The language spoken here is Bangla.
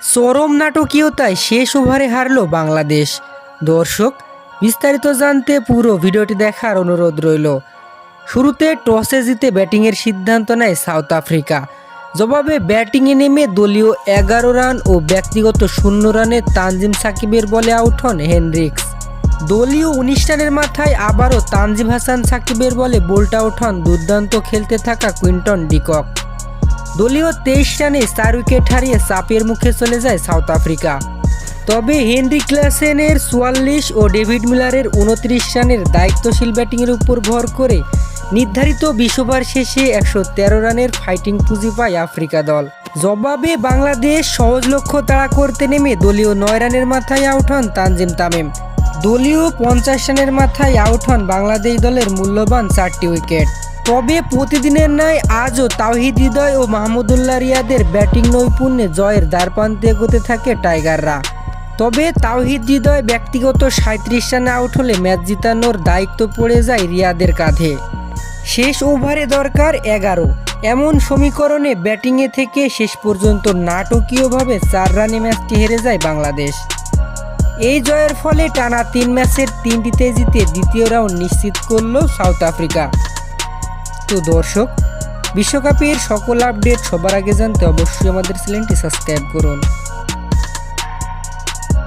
চরম নাটকীয়তায় শেষ ওভারে হারলো বাংলাদেশ। দর্শক, বিস্তারিত জানতে পুরো ভিডিওটি দেখার অনুরোধ রইল। শুরুতে টসে জিতে ব্যাটিংয়ের সিদ্ধান্ত নেয় সাউথ আফ্রিকা। জবাবে ব্যাটিংয়ে নেমে দলীয় এগারো রান ও ব্যক্তিগত শূন্য রানে তানজিম সাকিবের বলে আউট হন হেনরিক্স। দলীয় উনিশ রানের মাথায় আবারও তানজিম হাসান সাকিবের বলে বোল্ট আউট হন দুর্দান্ত খেলতে থাকা কুইন্টন ডিকক। দলীয় তেইশ রানে চার উইকেট হারিয়ে চাপের মুখে চলে যায় সাউথ আফ্রিকা। তবে হেনরি ক্লাসেনের চুয়াল্লিশ ও ডেভিড মিলারের উনত্রিশ রানের দায়িত্বশীল ব্যাটিংয়ের উপর ভর করে নির্ধারিত বিশ শেষে একশো তেরো রানের ফাইটিং পুঁজি পায় আফ্রিকা দল। জবাবে বাংলাদেশ সহজ লক্ষ্য তাড়া করতে নেমে দলীয় নয় রানের মাথায় আউট হন তানজিম তামিম। দলীয় পঞ্চাশ রানের মাথায় আউট হন বাংলাদেশ দলের মূল্যবান চারটি উইকেট। তবে প্রতিদিনের ন্যায় আজও তাওহিদ হৃদয় ও মাহমুদুল্লাহ রিয়াদের ব্যাটিং নৈপুণ্যে জয়ের দ্বারপ্রান্তে এগোতে থাকে টাইগাররা। তবে তাওহিদ হৃদয় ব্যক্তিগত সাঁত্রিশ রানে আউট হলে ম্যাচ জিতানোর দায়িত্ব পড়ে যায় রিয়াদের কাঁধে। শেষ ওভারে দরকার এগারো। এমন সমীকরণে ব্যাটিংয়ে থেকে শেষ পর্যন্ত নাটকীয়ভাবে চার রানে ম্যাচটি হেরে যায় বাংলাদেশ। এই জয়ের ফলে টানা তিন ম্যাচের তিনটিতে জিতে দ্বিতীয় রাউন্ড নিশ্চিত করল সাউথ আফ্রিকা। তো দর্শক বিশ্বকাপের সকল আপডেট সবার আগে জানতে অবশ্যই আমাদের চ্যানেলটি সাবস্ক্রাইব করুন।